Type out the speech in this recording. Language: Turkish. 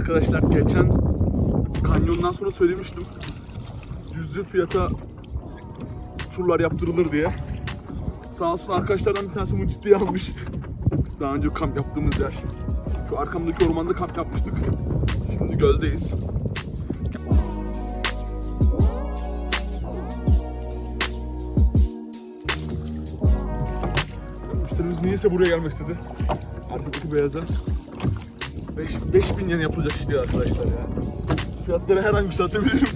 Arkadaşlar geçen kanyondan sonra söylemiştim. Cüzi fiyata turlar yaptırılır diye. Sağ olsun arkadaşlardan bir tanesi bunu ciddiye almış. Daha önce kamp yaptığımız yer. Şu arkamdaki ormanda kamp yapmıştık. Şimdi göldeyiz. Müşterimiz niyeyse buraya gelmek istedi. Arkadaki beyaza. 5 5000 yen yapılacak iş değil arkadaşlar ya. Fiyatları her an yükseltebilirim.